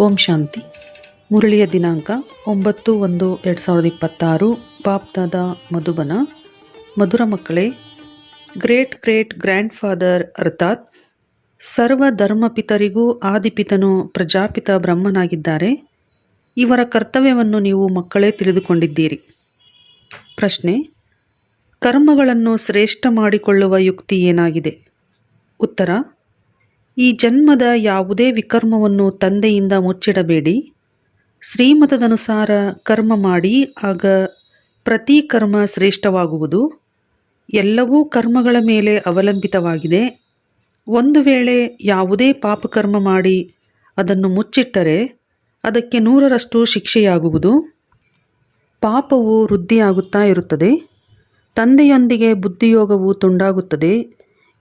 ಓಂ ಶಾಂತಿ. ಮುರಳಿಯ ದಿನಾಂಕ ಒಂಬತ್ತು ಒಂದು ಎರಡು ಸಾವಿರದ ಇಪ್ಪತ್ತಾರು. ಬಾಪ್ದಾದ ಮಧುಬನ. ಮಧುರ ಮಕ್ಕಳೇ, ಗ್ರೇಟ್ ಗ್ರೇಟ್ ಗ್ರ್ಯಾಂಡ್ ಫಾದರ್ ಅರ್ಥಾತ್ ಸರ್ವ ಧರ್ಮಪಿತರಿಗೂ ಆದಿಪಿತನು ಪ್ರಜಾಪಿತ ಬ್ರಹ್ಮನಾಗಿದ್ದಾರೆ. ಇವರ ಕರ್ತವ್ಯವನ್ನು ನೀವು ಮಕ್ಕಳೇ ತಿಳಿದುಕೊಂಡಿದ್ದೀರಿ. ಪ್ರಶ್ನೆ, ಕರ್ಮಗಳನ್ನು ಶ್ರೇಷ್ಠ ಮಾಡಿಕೊಳ್ಳುವ ಯುಕ್ತಿ ಏನಾಗಿದೆ? ಉತ್ತರ ಈ ಜನ್ಮದ ಯಾವುದೇ ವಿಕರ್ಮವನ್ನು ತಂದೆಯಿಂದ ಮುಚ್ಚಿಡಬೇಡಿ. ಶ್ರೀಮತದನುಸಾರ ಕರ್ಮ ಮಾಡಿ, ಆಗ ಪ್ರತಿ ಕರ್ಮ ಶ್ರೇಷ್ಠವಾಗುವುದು. ಎಲ್ಲವೂ ಕರ್ಮಗಳ ಮೇಲೆ ಅವಲಂಬಿತವಾಗಿದೆ. ಒಂದು ವೇಳೆ ಯಾವುದೇ ಪಾಪಕರ್ಮ ಮಾಡಿ ಅದನ್ನು ಮುಚ್ಚಿಟ್ಟರೆ ಅದಕ್ಕೆ ನೂರರಷ್ಟು ಶಿಕ್ಷೆಯಾಗುವುದು. ಪಾಪವು ವೃದ್ಧಿಯಾಗುತ್ತಾ ಇರುತ್ತದೆ. ತಂದೆಯೊಂದಿಗೆ ಬುದ್ಧಿಯೋಗವು ತುಂಡಾಗುತ್ತದೆ.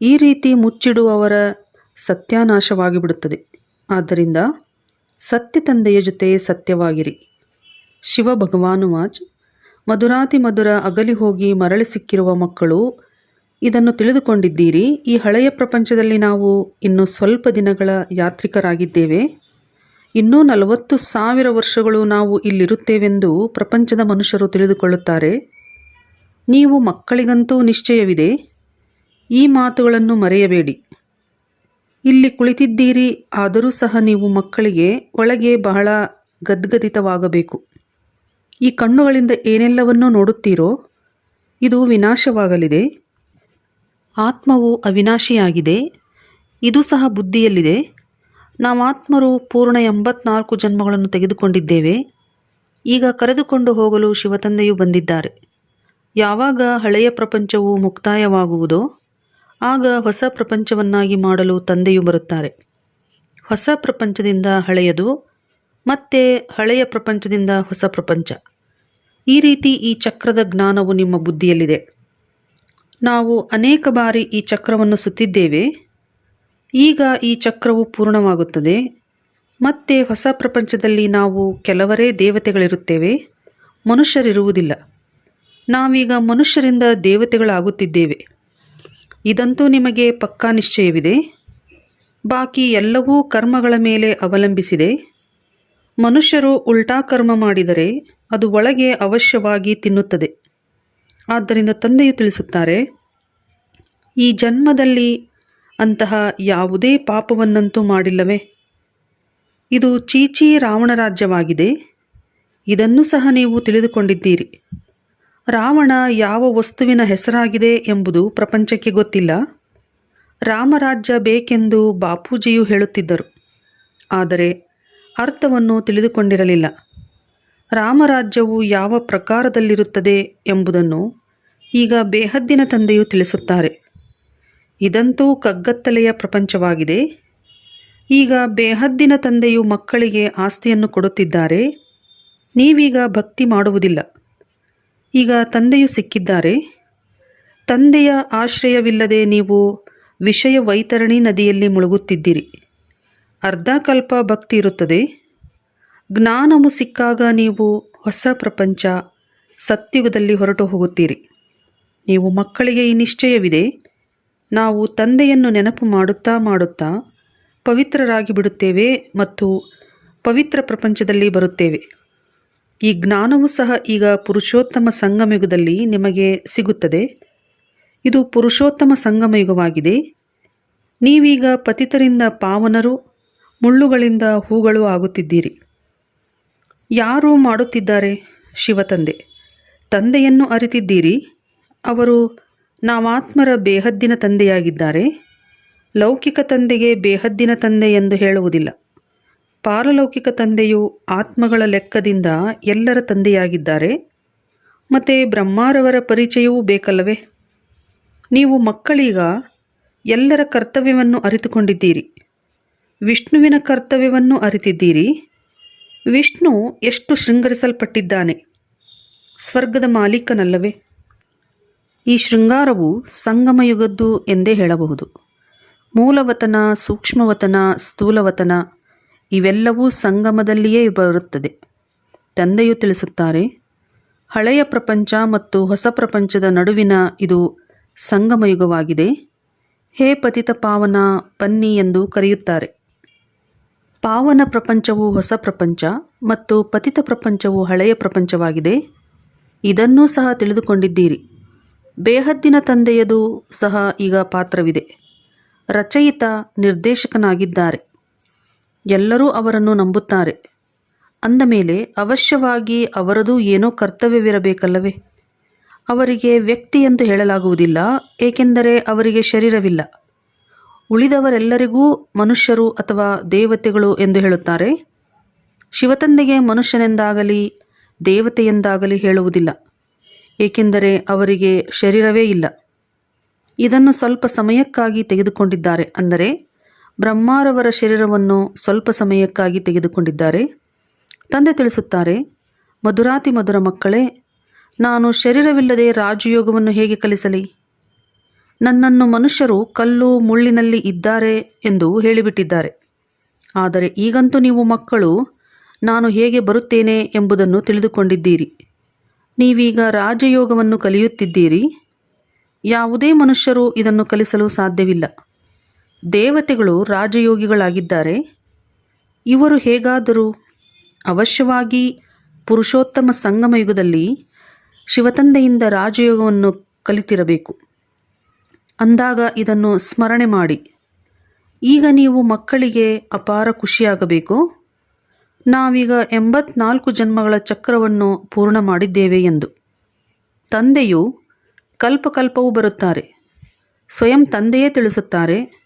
ಈ ರೀತಿ ಮುಚ್ಚಿಡುವವರ ಸತ್ಯಾನಾಶವಾಗಿ ಬಿಡುತ್ತದೆ ಆದ್ದರಿಂದ ಸತ್ಯ ತಂದೆಯ ಜೊತೆ ಸತ್ಯವಾಗಿರಿ. ಶಿವ ಭಗವಾನುವಾಜ್ ಮಧುರಾತಿ ಮಧುರ ಅಗಲಿ ಹೋಗಿ ಮರಳಿ ಸಿಕ್ಕಿರುವ ಮಕ್ಕಳು ಇದನ್ನು ತಿಳಿದುಕೊಂಡಿದ್ದೀರಿ. ಈ ಹಳೆಯ ಪ್ರಪಂಚದಲ್ಲಿ ನಾವು ಇನ್ನು ಸ್ವಲ್ಪ ದಿನಗಳ ಯಾತ್ರಿಕರಾಗಿದ್ದೇವೆ. ಇನ್ನೂ ನಲವತ್ತು ಸಾವಿರ ವರ್ಷಗಳು ನಾವು ಇಲ್ಲಿರುತ್ತೇವೆಂದು ಪ್ರಪಂಚದ ಮನುಷ್ಯರು ತಿಳಿದುಕೊಳ್ಳುತ್ತಾರೆ. ನೀವು ಮಕ್ಕಳಿಗಂತೂ ನಿಶ್ಚಯವಿದೆ. ಈ ಮಾತುಗಳನ್ನು ಮರೆಯಬೇಡಿ. ಇಲ್ಲಿ ಕುಳಿತಿದ್ದೀರಿ, ಆದರೂ ಸಹ ನೀವು ಮಕ್ಕಳಿಗೆ ಒಳಗೆ ಬಹಳ ಗದ್ಗದಿತವಾಗಬೇಕು. ಈ ಕಣ್ಣುಗಳಿಂದ ಏನೆಲ್ಲವನ್ನೂ ನೋಡುತ್ತೀರೋ, ಇದು ವಿನಾಶವಾಗಲಿದೆ. ಆತ್ಮವು ಅವಿನಾಶಿಯಾಗಿದೆ, ಇದು ಸಹ ಬುದ್ಧಿಯಲ್ಲಿದೆ. ನಾವು ಆತ್ಮರು ಪೂರ್ಣ ಎಂಬತ್ನಾಲ್ಕು ಜನ್ಮಗಳನ್ನು ತೆಗೆದುಕೊಂಡಿದ್ದೇವೆ. ಈಗ ಕರೆದುಕೊಂಡು ಹೋಗಲು ಶಿವತಂದೆಯು ಬಂದಿದ್ದಾರೆ. ಯಾವಾಗ ಹಳೆಯ ಪ್ರಪಂಚವು ಮುಕ್ತಾಯವಾಗುವುದೋ ಆಗ ಹೊಸ ಪ್ರಪಂಚವನ್ನಾಗಿ ಮಾಡಲು ತಂದೆಯು ಬರುತ್ತಾರೆ. ಹೊಸ ಪ್ರಪಂಚದಿಂದ ಹಳೆಯದು, ಮತ್ತೆ ಹಳೆಯ ಪ್ರಪಂಚದಿಂದ ಹೊಸ ಪ್ರಪಂಚ. ಈ ರೀತಿ ಈ ಚಕ್ರದ ಜ್ಞಾನವು ನಿಮ್ಮ ಬುದ್ಧಿಯಲ್ಲಿದೆ. ನಾವು ಅನೇಕ ಬಾರಿ ಈ ಚಕ್ರವನ್ನು ಸುತ್ತಿದ್ದೇವೆ. ಈಗ ಈ ಚಕ್ರವು ಪೂರ್ಣವಾಗುತ್ತದೆ. ಮತ್ತೆ ಹೊಸ ಪ್ರಪಂಚದಲ್ಲಿ ನಾವು ಕೆಲವರೇ ದೇವತೆಗಳಿರುತ್ತೇವೆ, ಮನುಷ್ಯರಿರುವುದಿಲ್ಲ. ನಾವೀಗ ಮನುಷ್ಯರಿಂದ ದೇವತೆಗಳಾಗುತ್ತಿದ್ದೇವೆ. ಇದಂತೂ ನಿಮಗೆ ಪಕ್ಕಾ ನಿಶ್ಚಯವಿದೆ. ಬಾಕಿ ಎಲ್ಲವೂ ಕರ್ಮಗಳ ಮೇಲೆ ಅವಲಂಬಿಸಿದೆ. ಮನುಷ್ಯರು ಉಲ್ಟಾ ಕರ್ಮ ಮಾಡಿದರೆ ಅದು ಒಳಗೆ ಅವಶ್ಯವಾಗಿ ತಿನ್ನುತ್ತದೆ. ಆದ್ದರಿಂದ ತಂದೆಯು ತಿಳಿಸುತ್ತಾರೆ, ಈ ಜನ್ಮದಲ್ಲಿ ಅಂತಹ ಯಾವುದೇ ಪಾಪವನ್ನಂತೂ ಮಾಡಿಲ್ಲವೇ? ಇದು ಚೀಚಿ ರಾವಣ ರಾಜ್ಯವಾಗಿದೆ ಇದನ್ನು ಸಹ ನೀವು ತಿಳಿದುಕೊಂಡಿದ್ದೀರಿ. ರಾವಣ ಯಾವ ವಸ್ತುವಿನ ಹೆಸರಾಗಿದೆ ಎಂಬುದು ಪ್ರಪಂಚಕ್ಕೆ ಗೊತ್ತಿಲ್ಲ. ರಾಮರಾಜ್ಯ ಬೇಕೆಂದು ಬಾಪೂಜಿಯು ಹೇಳುತ್ತಿದ್ದರು. ಆದರೆ ಅರ್ಥವನ್ನು ತಿಳಿದುಕೊಂಡಿರಲಿಲ್ಲ. ರಾಮರಾಜ್ಯವು ಯಾವ ಪ್ರಕಾರದಲ್ಲಿರುತ್ತದೆ ಎಂಬುದನ್ನು ಈಗ ಬೇಹದ್ದಿನ ತಂದೆಯು ತಿಳಿಸುತ್ತಾರೆ. ಇದಂತೂ ಕಗ್ಗತ್ತಲೆಯ ಪ್ರಪಂಚವಾಗಿದೆ. ಈಗ ಬೇಹದ್ದಿನ ತಂದೆಯು ಮಕ್ಕಳಿಗೆ ಆಸ್ತಿಯನ್ನು ಕೊಡುತ್ತಿದ್ದಾರೆ. ನೀವೀಗ ಭಕ್ತಿ ಮಾಡುವುದಿಲ್ಲ. ಈಗ ತಂದೆಯು ಸಿಕ್ಕಿದ್ದಾರೆ. ತಂದೆಯ ಆಶ್ರಯವಿಲ್ಲದೆ ನೀವು ವಿಷಯ ವೈತರಣಿ ನದಿಯಲ್ಲಿ ಮುಳುಗುತ್ತಿದ್ದೀರಿ. ಅರ್ಧಕಲ್ಪ ಭಕ್ತಿ ಇರುತ್ತದೆ. ಜ್ಞಾನವು ಸಿಕ್ಕಾಗ ನೀವು ಹೊಸ ಪ್ರಪಂಚ, ಸತ್ಯುಗದಲ್ಲಿ ಹೊರಟು ಹೋಗುತ್ತೀರಿ. ನೀವು ಮಕ್ಕಳಿಗೆ ಈ ನಿಶ್ಚಯವಿದೆ. ನಾವು ತಂದೆಯನ್ನು ನೆನಪು ಮಾಡುತ್ತಾ ಮಾಡುತ್ತಾ ಪವಿತ್ರರಾಗಿ ಬಿಡುತ್ತೇವೆ ಮತ್ತು ಪವಿತ್ರ ಪ್ರಪಂಚದಲ್ಲಿ ಬರುತ್ತೇವೆ. ಈ ಜ್ಞಾನವು ಸಹ ಈಗ ಪುರುಷೋತ್ತಮ ಸಂಗಮಯುಗದಲ್ಲಿ ನಿಮಗೆ ಸಿಗುತ್ತದೆ. ಇದು ಪುರುಷೋತ್ತಮ ಸಂಗಮಯುಗವಾಗಿದೆ. ನೀವೀಗ ಪತಿತರಿಂದ ಪಾವನರು, ಮುಳ್ಳುಗಳಿಂದ ಹೂಗಳು ಆಗುತ್ತಿದ್ದೀರಿ. ಯಾರು ಮಾಡುತ್ತಿದ್ದಾರೆ? ಶಿವತಂದೆ. ತಂದೆಯನ್ನು ಅರಿತಿದ್ದೀರಿ. ಅವರು ನಾವಾತ್ಮರ ಬೇಹದ್ದಿನ ತಂದೆಯಾಗಿದ್ದಾರೆ. ಲೌಕಿಕ ತಂದೆಗೆ ಬೇಹದ್ದಿನ ತಂದೆ ಎಂದು ಹೇಳುವುದಿಲ್ಲ. ಪಾರಲೌಕಿಕ ತಂದೆಯು ಆತ್ಮಗಳ ಲೆಕ್ಕದಿಂದ ಎಲ್ಲರ ತಂದೆಯಾಗಿದ್ದಾರೆ. ಮತ್ತು ಬ್ರಹ್ಮಾರವರ ಪರಿಚಯವೂ ಬೇಕಲ್ಲವೇ? ನೀವು ಮಕ್ಕಳೀಗ ಎಲ್ಲರ ಕರ್ತವ್ಯವನ್ನು ಅರಿತುಕೊಂಡಿದ್ದೀರಿ. ವಿಷ್ಣುವಿನ ಕರ್ತವ್ಯವನ್ನು ಅರಿತಿದ್ದೀರಿ. ವಿಷ್ಣು ಎಷ್ಟು ಶೃಂಗರಿಸಲ್ಪಟ್ಟಿದ್ದಾನೆ? ಸ್ವರ್ಗದ ಮಾಲೀಕನಲ್ಲವೇ? ಈ ಶೃಂಗಾರವು ಸಂಗಮಯುಗದ್ದು ಎಂದೇ ಹೇಳಬಹುದು. ಮೂಲವತನ, ಸೂಕ್ಷ್ಮವತನ, ಸ್ಥೂಲವತನ ಇವೆಲ್ಲವೂ ಸಂಗಮದಲ್ಲಿಯೇ ಬರುತ್ತದೆ. ತಂದೆಯು ತಿಳಿಸುತ್ತಾರೆ, ಹಳೆಯ ಪ್ರಪಂಚ ಮತ್ತು ಹೊಸ ಪ್ರಪಂಚದ ನಡುವಿನ ಇದು ಸಂಗಮಯುಗವಾಗಿದೆ. ಹೇ ಪತಿತ ಪಾವನ ಪನ್ನಿ ಎಂದು ಕರೆಯುತ್ತಾರೆ. ಪಾವನ ಪ್ರಪಂಚವು ಹೊಸ ಪ್ರಪಂಚ ಮತ್ತು ಪತಿತ ಪ್ರಪಂಚವು ಹಳೆಯ ಪ್ರಪಂಚವಾಗಿದೆ. ಇದನ್ನೂ ಸಹ ತಿಳಿದುಕೊಂಡಿದ್ದೀರಿ. ಬೇಹದ್ದಿನ ತಂದೆಯದು ಸಹ ಈಗ ಪಾತ್ರವಿದೆ. ರಚಯಿತ ನಿರ್ದೇಶಕನಾಗಿದ್ದಾರೆ. ಎಲ್ಲರೂ ಅವರನ್ನು ನಂಬುತ್ತಾರೆ. ಅಂದ ಮೇಲೆ ಅವಶ್ಯವಾಗಿ ಅವರದೂ ಏನೋ ಕರ್ತವ್ಯವಿರಬೇಕಲ್ಲವೇ? ಅವರಿಗೆ ವ್ಯಕ್ತಿ ಎಂದು ಹೇಳಲಾಗುವುದಿಲ್ಲ, ಏಕೆಂದರೆ ಅವರಿಗೆ ಶರೀರವಿಲ್ಲ. ಉಳಿದವರೆಲ್ಲರಿಗೂ ಮನುಷ್ಯರು ಅಥವಾ ದೇವತೆಗಳು ಎಂದು ಹೇಳುತ್ತಾರೆ. ಶಿವತಂದೆಗೆ ಮನುಷ್ಯನೆಂದಾಗಲಿ, ದೇವತೆಯೆಂದಾಗಲಿ ಹೇಳುವುದಿಲ್ಲ, ಏಕೆಂದರೆ ಅವರಿಗೆ ಶರೀರವೇ ಇಲ್ಲ. ಇದನ್ನು ಸ್ವಲ್ಪ ಸಮಯಕ್ಕಾಗಿ ತೆಗೆದುಕೊಂಡಿದ್ದಾರೆ ಅಂದರೆ ಬ್ರಹ್ಮಾರವರ ಶರೀರವನ್ನು ಸ್ವಲ್ಪ ಸಮಯಕ್ಕಾಗಿ ತೆಗೆದುಕೊಂಡಿದ್ದಾರೆ. ತಂದೆ ತಿಳಿಸುತ್ತಾರೆ, ಮಧುರಾತಿ ಮಧುರ ಮಕ್ಕಳೇ, ನಾನು ಶರೀರವಿಲ್ಲದೆ ರಾಜಯೋಗವನ್ನು ಹೇಗೆ ಕಲಿಸಲಿ? ನನ್ನನ್ನು ಮನುಷ್ಯರು ಕಲ್ಲು ಮುಳ್ಳಿನಲ್ಲಿ ಇದ್ದಾರೆ ಎಂದು ಹೇಳಿಬಿಟ್ಟಿದ್ದಾರೆ. ಆದರೆ ಈಗಂತೂ ನೀವು ಮಕ್ಕಳು, ನಾನು ಹೇಗೆ ಬರುತ್ತೇನೆ ಎಂಬುದನ್ನು ತಿಳಿದುಕೊಂಡಿದ್ದೀರಿ. ನೀವೀಗ ರಾಜಯೋಗವನ್ನು ಕಲಿಯುತ್ತಿದ್ದೀರಿ. ಯಾವುದೇ ಮನುಷ್ಯರು ಇದನ್ನು ಕಲಿಸಲು ಸಾಧ್ಯವಿಲ್ಲ. ದೇವತೆಗಳು ರಾಜಯೋಗಿಗಳಾಗಿದ್ದಾರೆ. ಇವರು ಹೇಗಾದರೂ ಅವಶ್ಯವಾಗಿ ಪುರುಷೋತ್ತಮ ಸಂಗಮ ಯುಗದಲ್ಲಿ ಶಿವತಂದೆಯಿಂದ ರಾಜಯೋಗವನ್ನು ಕಲಿತಿರಬೇಕು. ಅಂದಾಗ ಇದನ್ನು ಸ್ಮರಣೆ ಮಾಡಿ. ಈಗ ನೀವು ಮಕ್ಕಳಿಗೆ ಅಪಾರ ಖುಷಿಯಾಗಬೇಕು. ನಾವೀಗ ಎಂಬತ್ನಾಲ್ಕು ಜನ್ಮಗಳ ಚಕ್ರವನ್ನು ಪೂರ್ಣ ಮಾಡಿದ್ದೇವೆ ಎಂದು. ತಂದೆಯು ಕಲ್ಪಕಲ್ಪವೂ ಬರುತ್ತಾರೆ. ಸ್ವಯಂ ತಂದೆಯೇ ತಿಳಿಸುತ್ತಾರೆ.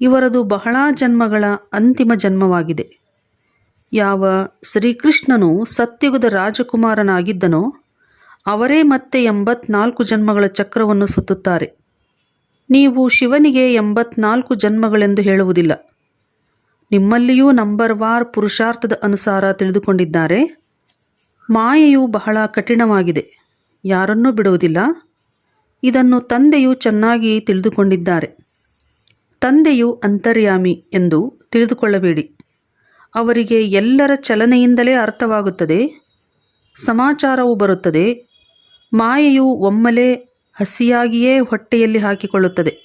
ಇವರದು ಬಹಳ ಜನ್ಮಗಳ ಅಂತಿಮ ಜನ್ಮವಾಗಿದೆ. ಯಾವ ಶ್ರೀಕೃಷ್ಣನು ಸತ್ಯುಗದ ರಾಜಕುಮಾರನಾಗಿದ್ದನೋ, ಅವರೇ ಮತ್ತೆ ಎಂಬತ್ನಾಲ್ಕು ಜನ್ಮಗಳ ಚಕ್ರವನ್ನು ಸುತ್ತುತ್ತಾರೆ. ನೀವು ಶಿವನಿಗೆ ಎಂಬತ್ನಾಲ್ಕು ಜನ್ಮಗಳೆಂದು ಹೇಳುವುದಿಲ್ಲ. ನಿಮ್ಮಲ್ಲಿಯೂ ನಂಬರ್ ವಾರ್ ಪುರುಷಾರ್ಥದ ಅನುಸಾರ ತಿಳಿದುಕೊಂಡಿದ್ದಾರೆ. ಮಾಯೆಯು ಬಹಳ ಕಠಿಣವಾಗಿದೆ. ಯಾರನ್ನೂ ಬಿಡುವುದಿಲ್ಲ. ಇದನ್ನು ತಂದೆಯು ಚೆನ್ನಾಗಿ ತಿಳಿದುಕೊಂಡಿದ್ದಾರೆ. ತಂದೆಯು ಅಂತರ್ಯಾಮಿ ಎಂದು ತಿಳಿದುಕೊಳ್ಳಬೇಡಿ. ಅವರಿಗೆ ಎಲ್ಲರ ಚಲನೆಯಿಂದಲೇ ಅರ್ಥವಾಗುತ್ತದೆ. ಸಮಾಚಾರವು ಬರುತ್ತದೆ. ಮಾಯೆಯು ಒಮ್ಮೆಲೇ ಹಸಿಯಾಗಿಯೇ ಹೊಟ್ಟೆಯಲ್ಲಿ ಹಾಕಿಕೊಳ್ಳುತ್ತದೆ.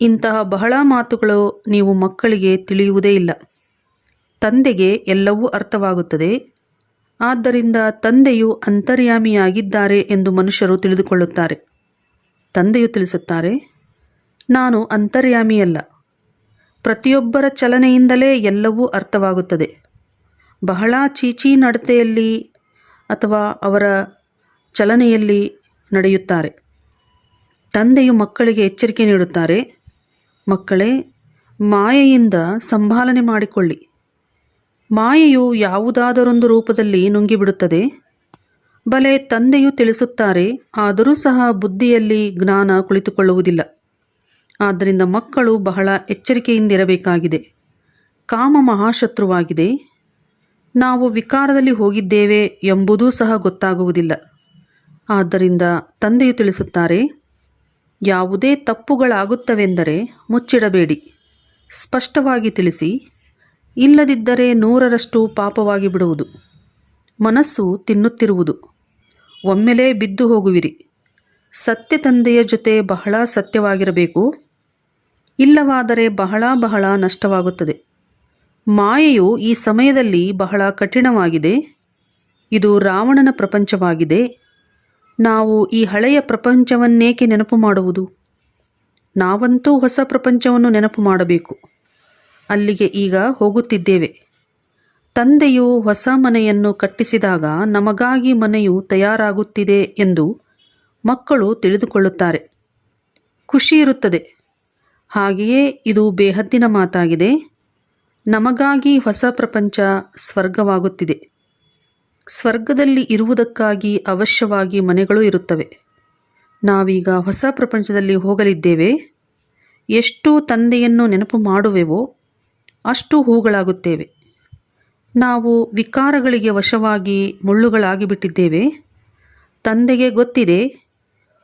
ಇಂತಹ ಬಹಳ ಮಾತುಗಳು ನೀವು ಮಕ್ಕಳಿಗೆ ತಿಳಿಯುವುದೇ ಇಲ್ಲ. ತಂದೆಗೆ ಎಲ್ಲವೂ ಅರ್ಥವಾಗುತ್ತದೆ. ಆದ್ದರಿಂದ ತಂದೆಯು ಅಂತರ್ಯಾಮಿಯಾಗಿದ್ದಾರೆ ಎಂದು ಮನುಷ್ಯರು ತಿಳಿದುಕೊಳ್ಳುತ್ತಾರೆ. ತಂದೆಯು ತಿಳಿಸುತ್ತಾರೆ ನಾನು ಅಂತರ್ಯಾಮಿಯಲ್ಲ. ಪ್ರತಿಯೊಬ್ಬರ ಚಲನೆಯಿಂದಲೇ ಎಲ್ಲವೂ ಅರ್ಥವಾಗುತ್ತದೆ. ಬಹಳ ಚೀಚಿ ನಡತೆಯಲ್ಲಿ ಅಥವಾ ಅವರ ಚಲನೆಯಲ್ಲಿ ನಡೆಯುತ್ತಾರೆ. ತಂದೆಯು ಮಕ್ಕಳಿಗೆ ಎಚ್ಚರಿಕೆ ನೀಡುತ್ತಾರೆ, ಮಕ್ಕಳೇ, ಮಾಯೆಯಿಂದ ಸಂಭಾಲನೆ ಮಾಡಿಕೊಳ್ಳಿ. ಮಾಯೆಯು ಯಾವುದಾದರೊಂದು ರೂಪದಲ್ಲಿ ನುಂಗಿಬಿಡುತ್ತದೆ. ಬಲೆ ತಂದೆಯು ತಿಳಿಸುತ್ತಾರೆ, ಆದರೂ ಸಹ ಬುದ್ಧಿಯಲ್ಲಿ ಜ್ಞಾನ ಕುಳಿತುಕೊಳ್ಳುವುದಿಲ್ಲ. ಆದ್ದರಿಂದ ಮಕ್ಕಳು ಬಹಳ ಎಚ್ಚರಿಕೆಯಿಂದಿರಬೇಕಾಗಿದೆ. ಕಾಮ ಮಹಾಶತ್ರುವಾಗಿದೆ. ನಾವು ವಿಕಾರದಲ್ಲಿ ಹೋಗಿದ್ದೇವೆ ಎಂಬುದೂ ಸಹ ಗೊತ್ತಾಗುವುದಿಲ್ಲ. ಆದ್ದರಿಂದ ತಂದೆಯು ತಿಳಿಸುತ್ತಾರೆ, ಯಾವುದೇ ತಪ್ಪುಗಳಾಗುತ್ತವೆಂದರೆ ಮುಚ್ಚಿಡಬೇಡಿ. ಸ್ಪಷ್ಟವಾಗಿ ತಿಳಿಸಿ, ಇಲ್ಲದಿದ್ದರೆ ನೂರರಷ್ಟು ಪಾಪವಾಗಿ ಬಿಡುವುದು. ಮನಸ್ಸು ತಿನ್ನುತ್ತಿರುವುದು. ಒಮ್ಮೆಲೇ ಬಿದ್ದು ಹೋಗುವಿರಿ. ಸತ್ಯ ತಂದೆಯ ಜೊತೆ ಬಹಳ ಸತ್ಯವಾಗಿರಬೇಕು. ಇಲ್ಲವಾದರೆ ಬಹಳ ಬಹಳ ನಷ್ಟವಾಗುತ್ತದೆ. ಮಾಯೆಯು ಈ ಸಮಯದಲ್ಲಿ ಬಹಳ ಕಠಿಣವಾಗಿದೆ. ಇದು ರಾವಣನ ಪ್ರಪಂಚವಾಗಿದೆ. ನಾವು ಈ ಹಳೆಯ ಪ್ರಪಂಚವನ್ನೇಕೆ ನೆನಪು ಮಾಡುವುದು? ನಾವಂತೂ ಹೊಸ ಪ್ರಪಂಚವನ್ನು ನೆನಪು ಮಾಡಬೇಕು. ಅಲ್ಲಿಗೆ ಈಗ ಹೋಗುತ್ತಿದ್ದೇವೆ. ತಂದೆಯು ಹೊಸ ಮನೆಯನ್ನು ಕಟ್ಟಿಸಿದಾಗ ನಮಗಾಗಿ ಮನೆಯು ತಯಾರಾಗುತ್ತಿದೆ ಎಂದು ಮಕ್ಕಳು ತಿಳಿದುಕೊಳ್ಳುತ್ತಾರೆ. ಖುಷಿ ಇರುತ್ತದೆ. ಹಾಗೆಯೇ ಇದು ಬೇಹದ್ದಿನ ಮಾತಾಗಿದೆ. ನಮಗಾಗಿ ಹೊಸ ಪ್ರಪಂಚ ಸ್ವರ್ಗವಾಗುತ್ತಿದೆ. ಸ್ವರ್ಗದಲ್ಲಿ ಇರುವುದಕ್ಕಾಗಿ ಅವಶ್ಯವಾಗಿ ಮನೆಗಳು ಇರುತ್ತವೆ. ನಾವೀಗ ಹೊಸ ಪ್ರಪಂಚದಲ್ಲಿ ಹೋಗಲಿದ್ದೇವೆ. ಎಷ್ಟು ತಂದೆಯನ್ನು ನೆನಪು ಮಾಡುವೆವೋ, ಅಷ್ಟು ಹೂಗಳಾಗುತ್ತೇವೆ. ನಾವು ವಿಕಾರಗಳಿಗೆ ವಶವಾಗಿ ಮುಳ್ಳುಗಳಾಗಿಬಿಟ್ಟಿದ್ದೇವೆ. ತಂದೆಗೆ ಗೊತ್ತಿದೆ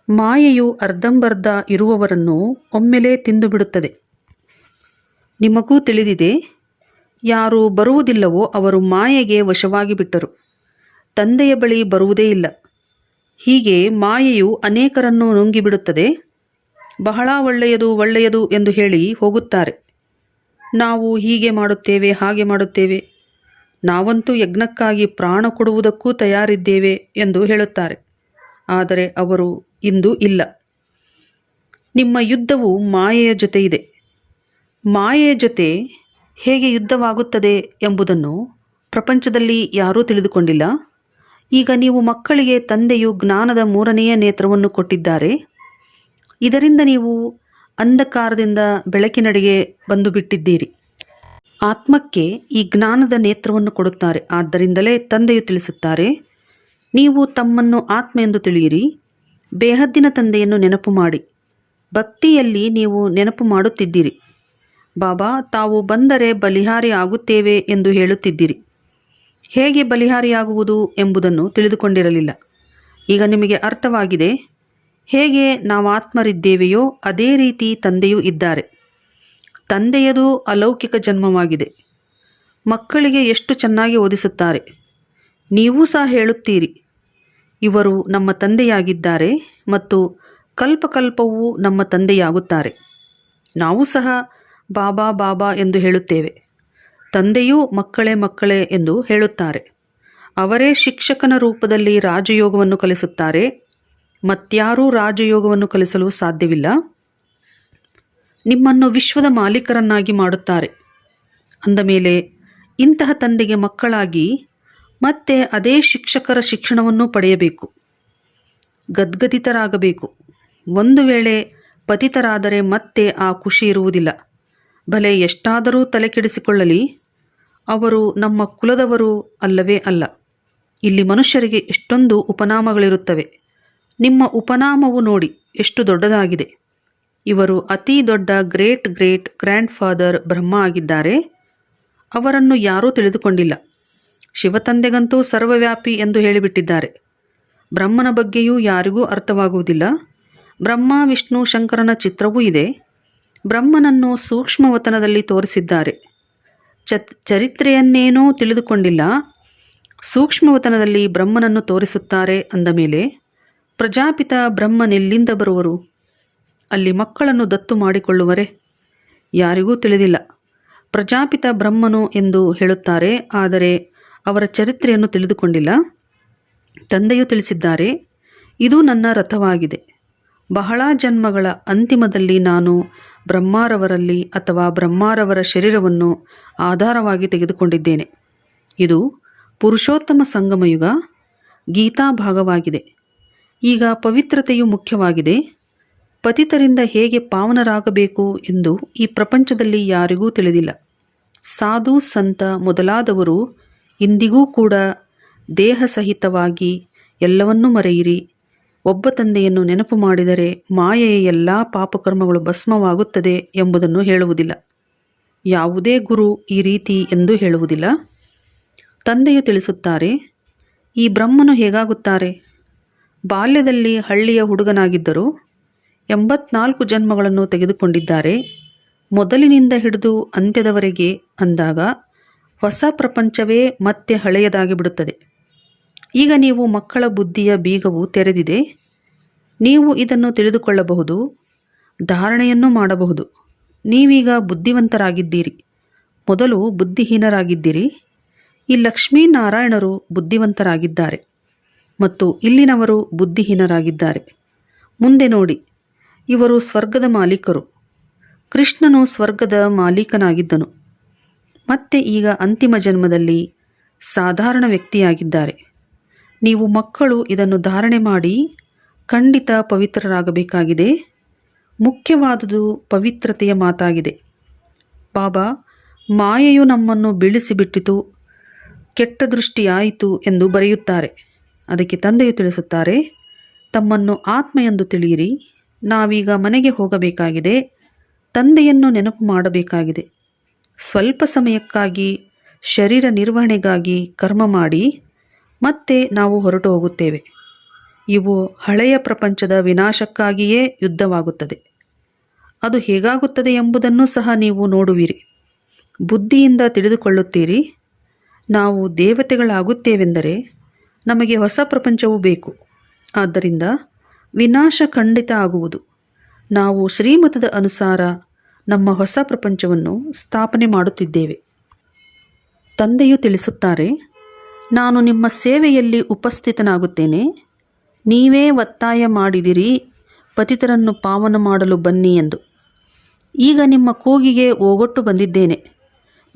ಮಾಯೆಯು ಅರ್ಧಂಬರ್ಧ ಇರುವವರನ್ನು ಒಮ್ಮೆಲೇ ತಿಂದುಬಿಡುತ್ತದೆ. ನಿಮಗೂ ತಿಳಿದಿದೆ, ಯಾರು ಬರುವುದಿಲ್ಲವೋ ಅವರು ಮಾಯೆಗೆ ವಶವಾಗಿ ಬಿಟ್ಟರು ತಂದೆಯ ಬಳಿ ಬರುವುದೇ ಇಲ್ಲ. ಹೀಗೆ ಮಾಯೆಯು ಅನೇಕರನ್ನು ನುಂಗಿಬಿಡುತ್ತದೆ. ಬಹಳ ಒಳ್ಳೆಯದು ಒಳ್ಳೆಯದು ಎಂದು ಹೇಳಿ ಹೋಗುತ್ತಾರೆ. ನಾವು ಹೀಗೆ ಮಾಡುತ್ತೇವೆ, ಹಾಗೆ ಮಾಡುತ್ತೇವೆ. ನಾವಂತೂ ಯಜ್ಞಕ್ಕಾಗಿ ಪ್ರಾಣ ಕೊಡುವುದಕ್ಕೂ ತಯಾರಿದ್ದೇವೆ ಎಂದು ಹೇಳುತ್ತಾರೆ. ಆದರೆ ಅವರು ಇಂದು ಇಲ್ಲ. ನಿಮ್ಮ ಯುದ್ಧವು ಮಾಯೆಯ ಜೊತೆ ಇದೆ. ಮಾಯೆಯ ಜೊತೆ ಹೇಗೆ ಯುದ್ಧವಾಗುತ್ತದೆ ಎಂಬುದನ್ನು ಪ್ರಪಂಚದಲ್ಲಿ ಯಾರೂ ತಿಳಿದುಕೊಂಡಿಲ್ಲ. ಈಗ ನೀವು ಮಕ್ಕಳಿಗೆ ತಂದೆಯು ಜ್ಞಾನದ ಮೂರನೆಯ ನೇತ್ರವನ್ನು ಕೊಟ್ಟಿದ್ದಾರೆ. ಇದರಿಂದ ನೀವು ಅಂಧಕಾರದಿಂದ ಬೆಳಕಿನಡೆಗೆ ಬಂದು ಬಿಟ್ಟಿದ್ದೀರಿ ಆತ್ಮಕ್ಕೆ ಈ ಜ್ಞಾನದ ನೇತ್ರವನ್ನು ಕೊಡುತ್ತಾರೆ. ಆದ್ದರಿಂದಲೇ ತಂದೆಯು ತಿಳಿಸುತ್ತಾರೆ, ನೀವು ತಮ್ಮನ್ನು ಆತ್ಮ ಎಂದು ತಿಳಿಯಿರಿ. ಬೇಹದ್ದಿನ ತಂದೆಯನ್ನು ನೆನಪು ಮಾಡಿ. ಭಕ್ತಿಯಲ್ಲಿ ನೀವು ನೆನಪು ಮಾಡುತ್ತಿದ್ದೀರಿ. ಬಾಬಾ, ತಾವು ಬಂದರೆ ಬಲಿಹಾರಿ ಆಗುತ್ತೇವೆ ಎಂದು ಹೇಳುತ್ತಿದ್ದೀರಿ. ಹೇಗೆ ಬಲಿಹಾರಿಯಾಗುವುದು ಎಂಬುದನ್ನು ತಿಳಿದುಕೊಂಡಿರಲಿಲ್ಲ. ಈಗ ನಿಮಗೆ ಅರ್ಥವಾಗಿದೆ, ಹೇಗೆ ನಾವು ಆತ್ಮರಿದ್ದೇವೆಯೋ ಅದೇ ರೀತಿ ತಂದೆಯೂ ಇದ್ದಾರೆ. ತಂದೆಯದು ಅಲೌಕಿಕ ಜನ್ಮವಾಗಿದೆ. ಮಕ್ಕಳಿಗೆ ಎಷ್ಟು ಚೆನ್ನಾಗಿ ಓದಿಸುತ್ತಾರೆ. ನೀವು ಸಹ ಹೇಳುತ್ತೀರಿ ಇವರು ನಮ್ಮ ತಂದೆಯಾಗಿದ್ದಾರೆ ಮತ್ತು ಕಲ್ಪಕಲ್ಪವೂ ನಮ್ಮ ತಂದೆಯಾಗುತ್ತಾರೆ. ನಾವು ಸಹ ಬಾಬಾ ಬಾಬಾ ಎಂದು ಹೇಳುತ್ತೇವೆ. ತಂದೆಯೂ ಮಕ್ಕಳೇ ಮಕ್ಕಳೇ ಎಂದು ಹೇಳುತ್ತಾರೆ. ಅವರೇ ಶಿಕ್ಷಕನ ರೂಪದಲ್ಲಿ ರಾಜಯೋಗವನ್ನು ಕಲಿಸುತ್ತಾರೆ. ಮತ್ಯಾರೂ ರಾಜಯೋಗವನ್ನು ಕಲಿಸಲು ಸಾಧ್ಯವಿಲ್ಲ. ನಿಮ್ಮನ್ನು ವಿಶ್ವದ ಮಾಲೀಕರನ್ನಾಗಿ ಮಾಡುತ್ತಾರೆ. ಅಂದಮೇಲೆ ಇಂತಹ ತಂದೆಗೆ ಮಕ್ಕಳಾಗಿ ಮತ್ತೆ ಅದೇ ಶಿಕ್ಷಕರ ಶಿಕ್ಷಣವನ್ನು ಪಡೆಯಬೇಕು. ಗದ್ಗದಿತರಾಗಬೇಕು. ಒಂದು ವೇಳೆ ಪತಿತರಾದರೆ ಮತ್ತೆ ಆ ಖುಷಿ ಇರುವುದಿಲ್ಲ. ಭಲೆ ಎಷ್ಟಾದರೂ ತಲೆ ಕೆಡಿಸಿಕೊಳ್ಳಲಿ. ಅವರು ನಮ್ಮ ಕುಲದವರು ಅಲ್ಲವೇ ಅಲ್ಲ. ಇಲ್ಲಿ ಮನುಷ್ಯರಿಗೆ ಎಷ್ಟೊಂದು ಉಪನಾಮಗಳಿರುತ್ತವೆ. ನಿಮ್ಮ ಉಪನಾಮವು ನೋಡಿ ಎಷ್ಟು ದೊಡ್ಡದಾಗಿದೆ. ಇವರು ಅತಿ ದೊಡ್ಡ great great grandfather Brahma ಆಗಿದ್ದಾರೆ. ಅವರನ್ನು ಯಾರೂ ತಿಳಿದುಕೊಂಡಿಲ್ಲ. ಶಿವತಂದೆಗಂತೂ ಸರ್ವವ್ಯಾಪಿ ಎಂದು ಹೇಳಿಬಿಟ್ಟಿದ್ದಾರೆ. ಬ್ರಹ್ಮನ ಬಗ್ಗೆಯೂ ಯಾರಿಗೂ ಅರ್ಥವಾಗುವುದಿಲ್ಲ. ಬ್ರಹ್ಮ, ವಿಷ್ಣು, ಶಂಕರನ ಚಿತ್ರವೂ ಇದೆ. ಬ್ರಹ್ಮನನ್ನು ಸೂಕ್ಷ್ಮವತನದಲ್ಲಿ ತೋರಿಸಿದ್ದಾರೆ. ಚತ್, ಚರಿತ್ರೆಯನ್ನೇನೂ ತಿಳಿದುಕೊಂಡಿಲ್ಲ. ಸೂಕ್ಷ್ಮವತನದಲ್ಲಿ ಬ್ರಹ್ಮನನ್ನು ತೋರಿಸುತ್ತಾರೆ ಅಂದ ಮೇಲೆ, ಪ್ರಜಾಪಿತ ಬ್ರಹ್ಮನೆಲ್ಲಿಂದ ಬರುವರು? ಅಲ್ಲಿ ಮಕ್ಕಳನ್ನು ದತ್ತು ಮಾಡಿಕೊಳ್ಳುವರೆ? ಯಾರಿಗೂ ತಿಳಿದಿಲ್ಲ. ಪ್ರಜಾಪಿತ ಬ್ರಹ್ಮನು ಎಂದು ಹೇಳುತ್ತಾರೆ, ಆದರೆ ಅವರ ಚರಿತ್ರೆಯನ್ನು ತಿಳಿದುಕೊಂಡಿಲ್ಲ. ತಂದೆಯು ತಿಳಿಸಿದ್ದಾರೆ, ಇದು ನನ್ನ ರಥವಾಗಿದೆ. ಬಹಳ ಜನ್ಮಗಳ ಅಂತಿಮದಲ್ಲಿ ನಾನು ಬ್ರಹ್ಮಾರವರಲ್ಲಿ ಅಥವಾ ಬ್ರಹ್ಮಾರವರ ಶರೀರವನ್ನು ಆಧಾರವಾಗಿ ತೆಗೆದುಕೊಂಡಿದ್ದೇನೆ. ಇದು ಪುರುಷೋತ್ತಮ ಸಂಗಮಯುಗ, ಗೀತಾ ಭಾಗವಾಗಿದೆ. ಈಗ ಪವಿತ್ರತೆಯು ಮುಖ್ಯವಾಗಿದೆ. ಪತಿತರಿಂದ ಹೇಗೆ ಪಾವನರಾಗಬೇಕು ಎಂದು ಈ ಪ್ರಪಂಚದಲ್ಲಿ ಯಾರಿಗೂ ತಿಳಿದಿಲ್ಲ. ಸಾಧು, ಸಂತ ಮೊದಲಾದವರು ಇಂದಿಗೂ ಕೂಡ ದೇಹ ಸಹಿತವಾಗಿ ಎಲ್ಲವನ್ನೂ ಮರೆಯಿರಿ. ಒಬ್ಬ ತಂದೆಯನ್ನು ನೆನಪು ಮಾಡಿದರೆ ಮಾಯೆಯ ಎಲ್ಲ ಪಾಪಕರ್ಮಗಳು ಭಸ್ಮವಾಗುತ್ತದೆ ಎಂಬುದನ್ನು ಹೇಳುವುದಿಲ್ಲ. ಯಾವುದೇ ಗುರು ಈ ರೀತಿ ಎಂದು ಹೇಳುವುದಿಲ್ಲ. ತಂದೆಯು ತಿಳಿಸುತ್ತಾರೆ, ಈ ಬ್ರಹ್ಮನು ಹೇಗಾಗುತ್ತಾರೆ? ಬಾಲ್ಯದಲ್ಲಿ ಹಳ್ಳಿಯ ಹುಡುಗನಾಗಿದ್ದರು. ಎಂಬತ್ನಾಲ್ಕು ಜನ್ಮಗಳನ್ನು ತೆಗೆದುಕೊಂಡಿದ್ದಾರೆ. ಮೊದಲಿನಿಂದ ಹಿಡಿದು ಅಂತ್ಯದವರೆಗೆ ಅಂದಾಗ ಹೊಸ ಪ್ರಪಂಚವೇ ಮತ್ತೆ ಹಳೆಯದಾಗಿ ಬಿಡುತ್ತದೆ. ಈಗ ನೀವು ಮಕ್ಕಳ ಬುದ್ಧಿಯ ಬೀಗವು ತೆರೆದಿದೆ. ನೀವು ಇದನ್ನು ತಿಳಿದುಕೊಳ್ಳಬಹುದು, ಧಾರಣೆಯನ್ನು ಮಾಡಬಹುದು. ನೀವೀಗ ಬುದ್ಧಿವಂತರಾಗಿದ್ದೀರಿ. ಮೊದಲು ಬುದ್ಧಿಹೀನರಾಗಿದ್ದೀರಿ. ಈ ಲಕ್ಷ್ಮೀನಾರಾಯಣರು ಬುದ್ಧಿವಂತರಾಗಿದ್ದಾರೆ ಮತ್ತು ಇಲ್ಲಿನವರು ಬುದ್ಧಿಹೀನರಾಗಿದ್ದಾರೆ. ಮುಂದೆ ನೋಡಿ, ಇವರು ಸ್ವರ್ಗದ ಮಾಲೀಕರು. ಕೃಷ್ಣನು ಸ್ವರ್ಗದ ಮಾಲೀಕನಾಗಿದ್ದನು. ಮತ್ತೆ ಈಗ ಅಂತಿಮ ಜನ್ಮದಲ್ಲಿ ಸಾಧಾರಣ ವ್ಯಕ್ತಿಯಾಗಿದ್ದಾರೆ. ನೀವು ಮಕ್ಕಳು ಇದನ್ನು ಧಾರಣೆ ಮಾಡಿ ಖಂಡಿತ ಪವಿತ್ರರಾಗಬೇಕಾಗಿದೆ. ಮುಖ್ಯವಾದುದು ಪವಿತ್ರತೆಯ ಮಾತಾಗಿದೆ. ಬಾಬಾ, ಮಾಯೆಯು ನಮ್ಮನ್ನು ಬೀಳಿಸಿಬಿಟ್ಟಿತು ಕೆಟ್ಟ ದೃಷ್ಟಿಯಾಯಿತು ಎಂದು ಬರೆಯುತ್ತಾರೆ. ಅದಕ್ಕೆ ತಂದೆಯು ತಿಳಿಸುತ್ತಾರೆ, ತಮ್ಮನ್ನು ಆತ್ಮ ಎಂದು ತಿಳಿಯಿರಿ, ನಾವೀಗ ಮನೆಗೆ ಹೋಗಬೇಕಾಗಿದೆ, ತಂದೆಯನ್ನು ನೆನಪು ಮಾಡಬೇಕಾಗಿದೆ. ಸ್ವಲ್ಪ ಸಮಯಕ್ಕಾಗಿ ಶರೀರ ನಿರ್ವಹಣೆಗಾಗಿ ಕರ್ಮ ಮಾಡಿ ಮತ್ತೆ ನಾವು ಹೊರಟು ಹೋಗುತ್ತೇವೆ. ಇವು ಹಳೆಯ ಪ್ರಪಂಚದ ವಿನಾಶಕ್ಕಾಗಿಯೇ ಯುದ್ಧವಾಗುತ್ತದೆ. ಅದು ಹೇಗಾಗುತ್ತದೆ ಎಂಬುದನ್ನು ಸಹ ನೀವು ನೋಡುವಿರಿ. ಬುದ್ಧಿಯಿಂದ ತಿಳಿದುಕೊಳ್ಳುತ್ತೀರಿ. ನಾವು ದೇವತೆಗಳಾಗುತ್ತೇವೆಂದರೆ ನಮಗೆ ಹೊಸ ಪ್ರಪಂಚವೂ ಬೇಕು. ಆದ್ದರಿಂದ ವಿನಾಶ ಖಂಡಿತ ಆಗುವುದು. ನಾವು ಶ್ರೀಮತದ ಅನುಸಾರ ನಮ್ಮ ಹೊಸ ಪ್ರಪಂಚವನ್ನು ಸ್ಥಾಪನೆ ಮಾಡುತ್ತಿದ್ದೇವೆ. ತಂದೆಯು ತಿಳಿಸುತ್ತಾರೆ, ನಾನು ನಿಮ್ಮ ಸೇವೆಯಲ್ಲಿ ಉಪಸ್ಥಿತನಾಗುತ್ತೇನೆ. ನೀವೇ ಒತ್ತಾಯ ಮಾಡಿದಿರಿ, ಪತಿತರನ್ನು ಪಾವನ ಮಾಡಲು ಬನ್ನಿ ಎಂದು. ಈಗ ನಿಮ್ಮ ಕೂಗಿಗೆ ಓಗೊಟ್ಟು ಬಂದಿದ್ದೇನೆ.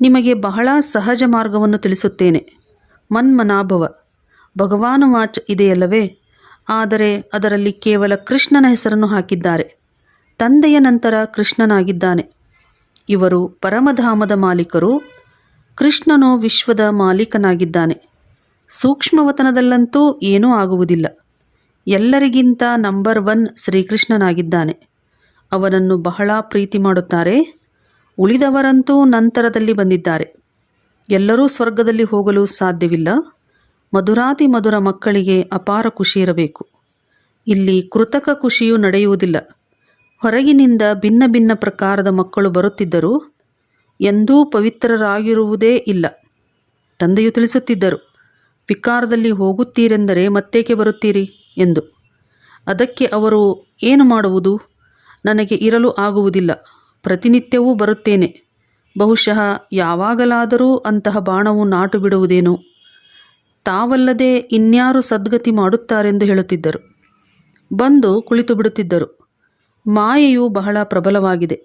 ನಿಮಗೆ ಬಹಳ ಸಹಜ ಮಾರ್ಗವನ್ನು ತಿಳಿಸುತ್ತೇನೆ. ಮನ್ಮನಾಭವ, ಭಗವಾನ ವಾಚ್ ಇದೆಯಲ್ಲವೇ? ಆದರೆ ಅದರಲ್ಲಿ ಕೇವಲ ಕೃಷ್ಣನ ಹೆಸರನ್ನು ಹಾಕಿದ್ದಾರೆ. ತಂದೆಯ ನಂತರ ಕೃಷ್ಣನಾಗಿದ್ದಾನೆ. ಇವರು ಪರಮಧಾಮದ ಮಾಲೀಕರು, ಕೃಷ್ಣನು ವಿಶ್ವದ ಮಾಲೀಕನಾಗಿದ್ದಾನೆ. ಸೂಕ್ಷ್ಮವತನದಲ್ಲಂತೂ ಏನೂ ಆಗುವುದಿಲ್ಲ. ಎಲ್ಲರಿಗಿಂತ ನಂಬರ್ ಒನ್ ಶ್ರೀಕೃಷ್ಣನಾಗಿದ್ದಾನೆ. ಅವನನ್ನು ಬಹಳ ಪ್ರೀತಿ ಮಾಡುತ್ತಾರೆ. ಉಳಿದವರಂತೂ ನಂತರದಲ್ಲಿ ಬಂದಿದ್ದಾರೆ. ಎಲ್ಲರೂ ಸ್ವರ್ಗದಲ್ಲಿ ಹೋಗಲು ಸಾಧ್ಯವಿಲ್ಲ. ಮಧುರಾತಿ ಮಧುರ ಮಕ್ಕಳಿಗೆ ಅಪಾರ ಖುಷಿ ಇರಬೇಕು. ಇಲ್ಲಿ ಕೃತಕ ಖುಷಿಯು ನಡೆಯುವುದಿಲ್ಲ. ಹೊರಗಿನಿಂದ ಭಿನ್ನ ಭಿನ್ನ ಪ್ರಕಾರದ ಮಕ್ಕಳು ಬರುತ್ತಿದ್ದರು. ಎಂದೂ ಪವಿತ್ರರಾಗಿರುವುದೇ ಇಲ್ಲ. ತಂದೆಯು ತಿಳಿಸುತ್ತಿದ್ದರು, ವಿಕಾರದಲ್ಲಿ ಹೋಗುತ್ತೀರೆಂದರೆ ಮತ್ತೇಕೆ ಬರುತ್ತೀರಿ? ಎಂದು. ಅದಕ್ಕೆ ಅವರು, ಏನು ಮಾಡುವುದು? ನನಗೆ ಇರಲು ಆಗುವುದಿಲ್ಲ. ಪ್ರತಿನಿತ್ಯವೂ ಬರುತ್ತೇನೆ. ಬಹುಶಃ ಯಾವಾಗಲಾದರೂ ಅಂತಹ ಬಾಣವು ನಾಟು ಬಿಡುವುದೇನೋ ತಾವಲ್ಲದೆ ಇನ್ಯಾರು ಸದ್ಗತಿ ಮಾಡುತ್ತಾರೆಂದು ಹೇಳುತ್ತಿದ್ದರು. ಬಂದು ಕುಳಿತು ಬಿಡುತ್ತಿದ್ದರು ಮಾಯೆಯು ಬಹಳ ಪ್ರಬಲವಾಗಿದೆ.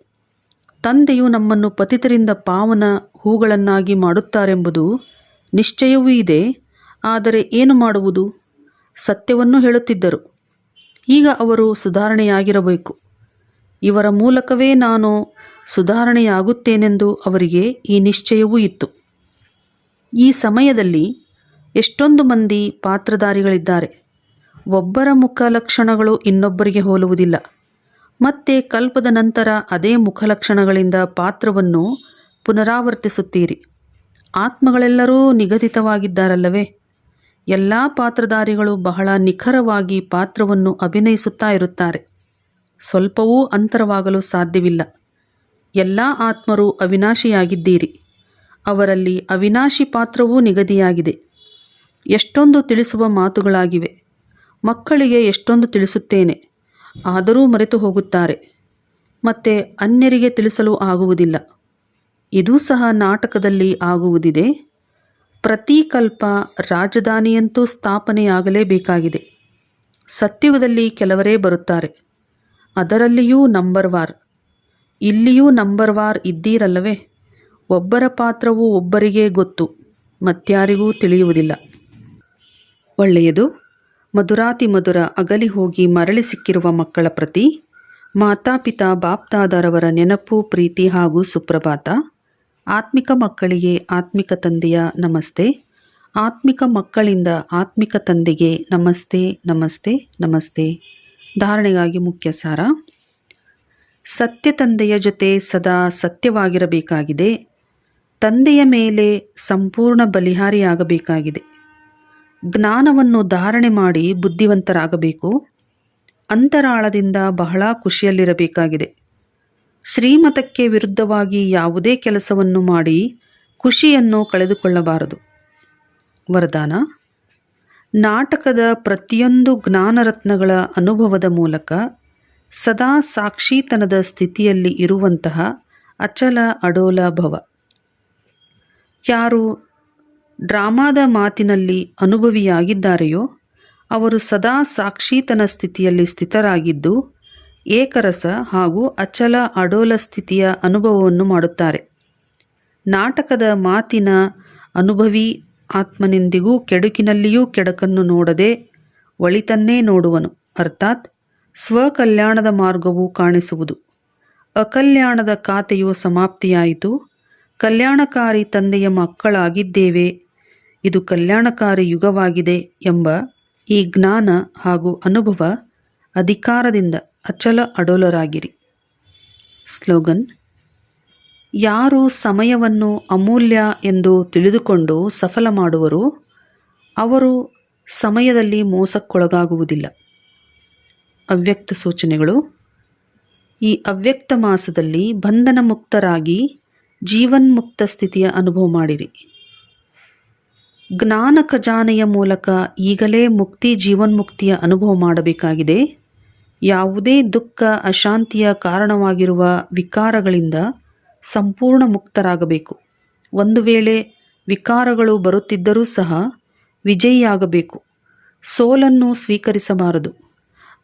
ತಂದೆಯು ನಮ್ಮನ್ನು ಪತಿತರಿಂದ ಪಾವನ ಹೂಗಳನ್ನಾಗಿ ಮಾಡುತ್ತಾರೆಂಬುದು ನಿಶ್ಚಯವೂ ಇದೆ. ಆದರೆ ಏನು ಮಾಡುವುದು? ಸತ್ಯವನ್ನು ಹೇಳುತ್ತಿದ್ದರು. ಈಗ ಅವರು ಸುಧಾರಣೆಯಾಗಿರಬೇಕು. ಇವರ ಮೂಲಕವೇ ನಾನು ಸುಧಾರಣೆಯಾಗುತ್ತೇನೆಂದು ಅವರಿಗೆ ಈ ನಿಶ್ಚಯವೂ ಇತ್ತು. ಈ ಸಮಯದಲ್ಲಿ ಎಷ್ಟೊಂದು ಮಂದಿ ಪಾತ್ರಧಾರಿಗಳಿದ್ದಾರೆ. ಒಬ್ಬರ ಮುಖ ಲಕ್ಷಣಗಳು ಇನ್ನೊಬ್ಬರಿಗೆ ಹೋಲುವುದಿಲ್ಲ. ಮತ್ತೆ ಕಲ್ಪದ ನಂತರ ಅದೇ ಮುಖಲಕ್ಷಣಗಳಿಂದ ಪಾತ್ರವನ್ನು ಪುನರಾವರ್ತಿಸುತ್ತೀರಿ. ಆತ್ಮಗಳೆಲ್ಲರೂ ನಿಗದಿತವಾಗಿದ್ದಾರಲ್ಲವೇ? ಎಲ್ಲ ಪಾತ್ರಧಾರಿಗಳು ಬಹಳ ನಿಖರವಾಗಿ ಪಾತ್ರವನ್ನು ಅಭಿನಯಿಸುತ್ತಾ ಇರುತ್ತಾರೆ. ಸ್ವಲ್ಪವೂ ಅಂತರವಾಗಲು ಸಾಧ್ಯವಿಲ್ಲ. ಎಲ್ಲ ಆತ್ಮರು ಅವಿನಾಶಿಯಾಗಿದ್ದೀರಿ. ಅವರಲ್ಲಿ ಅವಿನಾಶಿ ಪಾತ್ರವೂ ನಿಗದಿಯಾಗಿದೆ. ಎಷ್ಟೊಂದು ತಿಳಿಸುವ ಮಾತುಗಳಾಗಿವೆ. ಮಕ್ಕಳಿಗೆ ಎಷ್ಟೊಂದು ತಿಳಿಸುತ್ತೇನೆ. ಆದರೂ ಮರೆತು ಹೋಗುತ್ತಾರೆ. ಮತ್ತೆ ಅನ್ಯರಿಗೆ ತಿಳಿಸಲು ಆಗುವುದಿಲ್ಲ. ಇದೂ ಸಹ ನಾಟಕದಲ್ಲಿ ಆಗುವುದಿದೆ. ಪ್ರತಿಕಲ್ಪ ರಾಜಧಾನಿಯಂತೂ ಸ್ಥಾಪನೆಯಾಗಲೇಬೇಕಾಗಿದೆ. ಸತ್ಯುಗದಲ್ಲಿ ಕೆಲವರೇ ಬರುತ್ತಾರೆ. ಅದರಲ್ಲಿಯೂ ನಂಬರ್ ವಾರ್. ಇಲ್ಲಿಯೂ ನಂಬರ್ ವಾರ್ ಇದ್ದೀರಲ್ಲವೇ? ಒಬ್ಬರ ಪಾತ್ರವು ಒಬ್ಬರಿಗೇ ಗೊತ್ತು. ಮತ್ಯಾರಿಗೂ ತಿಳಿಯುವುದಿಲ್ಲ. ಒಳ್ಳೆಯದು. ಮಧುರಾತಿ ಮಧುರ ಅಗಲಿ ಹೋಗಿ ಮರಳಿ ಸಿಕ್ಕಿರುವ ಮಕ್ಕಳ ಪ್ರತಿ ಮಾತಾಪಿತಾ ಬಾಪ್ತಾದರವರ ನೆನಪು, ಪ್ರೀತಿ ಹಾಗೂ ಸುಪ್ರಭಾತ. ಆತ್ಮಿಕ ಮಕ್ಕಳಿಗೆ ಆತ್ಮಿಕ ತಂದೆಯ ನಮಸ್ತೆ. ಆತ್ಮಿಕ ಮಕ್ಕಳಿಂದ ಆತ್ಮಿಕ ತಂದೆಗೆ ನಮಸ್ತೆ ನಮಸ್ತೆ ನಮಸ್ತೆ. ಧಾರಣೆಗಾಗಿ ಮುಖ್ಯ ಸಾರ. ಸತ್ಯ ತಂದೆಯ ಜೊತೆ ಸದಾ ಸತ್ಯವಾಗಿರಬೇಕಾಗಿದೆ. ತಂದೆಯ ಮೇಲೆ ಸಂಪೂರ್ಣ ಬಲಿಹಾರಿಯಾಗಬೇಕಾಗಿದೆ. ಜ್ಞಾನವನ್ನು ಧಾರಣೆ ಮಾಡಿ ಬುದ್ಧಿವಂತರಾಗಬೇಕು. ಅಂತರಾಳದಿಂದ ಬಹಳ ಖುಷಿಯಲ್ಲಿರಬೇಕಾಗಿದೆ. ಶ್ರೀಮತಕ್ಕೆ ವಿರುದ್ಧವಾಗಿ ಯಾವುದೇ ಕೆಲಸವನ್ನು ಮಾಡಿ ಖುಷಿಯನ್ನು ಕಳೆದುಕೊಳ್ಳಬಾರದು. ವರದಾನ, ನಾಟಕದ ಪ್ರತಿಯೊಂದು ಜ್ಞಾನರತ್ನಗಳ ಅನುಭವದ ಮೂಲಕ ಸದಾ ಸಾಕ್ಷಿತನದ ಸ್ಥಿತಿಯಲ್ಲಿ ಇರುವಂತಹ ಅಚಲ ಅಡೋಲ ಭವ. ಯಾರು ಡ್ರಾಮಾದ ಮಾತಿನಲ್ಲಿ ಅನುಭವಿಯಾಗಿದ್ದಾರೆಯೋ? ಅವರು ಸದಾ ಸಾಕ್ಷೀತನ ಸ್ಥಿತಿಯಲ್ಲಿ ಸ್ಥಿತರಾಗಿದ್ದು, ಏಕರಸ ಹಾಗೂ ಅಚಲ ಅಡೋಲ ಸ್ಥಿತಿಯ ಅನುಭವವನ್ನು ಮಾಡುತ್ತಾರೆ. ನಾಟಕದ ಮಾತಿನ ಅನುಭವಿ ಆತ್ಮನೆಂದಿಗೂ ಕೆಡುಕಿನಲ್ಲಿಯೂ ಕೆಡಕನ್ನು ನೋಡದೆ ಒಳಿತನ್ನೇ ನೋಡುವನು. ಅರ್ಥಾತ್, ಸ್ವಕಲ್ಯಾಣದ ಮಾರ್ಗವು ಕಾಣಿಸುವುದು. ಅಕಲ್ಯಾಣದ ಖಾತೆಯು ಸಮಾಪ್ತಿಯಾಯಿತು. ಕಲ್ಯಾಣಕಾರಿ ತಂದೆಯ ಮಕ್ಕಳಾಗಿದ್ದೇವೆ. ಇದು ಕಲ್ಯಾಣಕಾರಿ ಯುಗವಾಗಿದೆ ಎಂಬ ಈ ಜ್ಞಾನ ಹಾಗೂ ಅನುಭವ ಅಧಿಕಾರದಿಂದ ಅಚಲ ಅಡೋಲರಾಗಿರಿ. ಸ್ಲೋಗನ್, ಯಾರು ಸಮಯವನ್ನು ಅಮೂಲ್ಯ ಎಂದು ತಿಳಿದುಕೊಂಡು ಸಫಲ ಮಾಡುವರು ಅವರು ಸಮಯದಲ್ಲಿ ಮೋಸಕ್ಕೊಳಗಾಗುವುದಿಲ್ಲ. ಅವ್ಯಕ್ತ ಸೂಚನೆಗಳು, ಈ ಅವ್ಯಕ್ತ ಮಾಸದಲ್ಲಿ ಬಂಧನ ಮುಕ್ತರಾಗಿ ಜೀವನ್ಮುಕ್ತ ಸ್ಥಿತಿಯ ಅನುಭವ ಮಾಡಿರಿ. ಜ್ಞಾನ ಖಜಾನೆಯ ಮೂಲಕ ಈಗಲೇ ಮುಕ್ತಿ ಜೀವನ್ಮುಕ್ತಿಯ ಅನುಭವ ಮಾಡಬೇಕಾಗಿದೆ. ಯಾವುದೇ ದುಃಖ, ಅಶಾಂತಿಯ ಕಾರಣವಾಗಿರುವ ವಿಕಾರಗಳಿಂದ ಸಂಪೂರ್ಣ ಮುಕ್ತರಾಗಬೇಕು. ಒಂದು ವೇಳೆ ವಿಕಾರಗಳು ಬರುತ್ತಿದ್ದರೂ ಸಹ ವಿಜಯಿಯಾಗಬೇಕು. ಸೋಲನ್ನು ಸ್ವೀಕರಿಸಬಾರದು.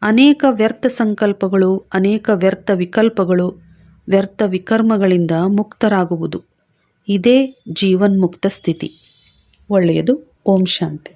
ಅನೇಕ ವ್ಯರ್ಥ ಸಂಕಲ್ಪಗಳು, ಅನೇಕ ವ್ಯರ್ಥ ವಿಕಲ್ಪಗಳು, ವ್ಯರ್ಥ ವಿಕರ್ಮಗಳಿಂದ ಮುಕ್ತರಾಗುವುದು. ಇದೇ ಜೀವನ್ಮುಕ್ತ ಸ್ಥಿತಿ. ಒಳ್ಳೆಯದು. ಓಂ ಶಾಂತಿ.